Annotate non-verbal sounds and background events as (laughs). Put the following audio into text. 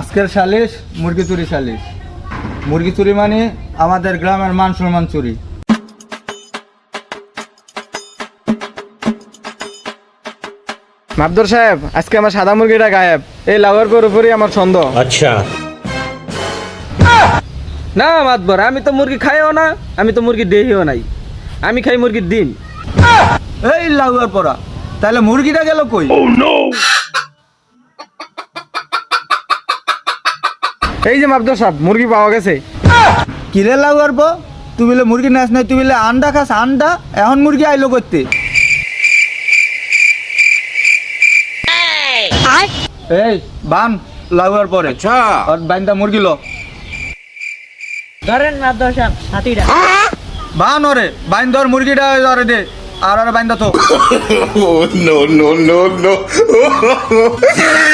আজকের সালিশ মুরগি চুরি সালিশ। মুরগি চুরি মানে আমাদের গ্রামের মান সম্মান চুরি। মাবদুর সাহেব আজকে আমার সাদা মুরগিটা গায়েব। এই লাউয়ের পর উপরই আমার ছন্দ। আচ্ছা। না মাতবর আমি তো মুরগি খাইও না আমি তো মুরগি দেহিও নাই। আমি খাই মুরগির দিন এই লাউয়ার পরা তাহলে মুরগিটা গেল কই? Oh, ও নো এই যে মাবদর সাহেব মুরগি পাওয়া গেছে। কিরে লাগুয়ার পর তুই বলে মুরগি নাচ নাই তুই বলে আন্ডা খাস আন্ডা এখন মুরগি আইলো করতে এই বান লাগুয়ার পরে আচ্ছা। আর বাইন্দা মুরগি লো। ধরেন মাদ্দর সাহেব হাতিটা বান ওরে বাইন ধর মুরগিটা ওরে দে আর আর বাইন্দা তো। (coughs) No no no no. (laughs)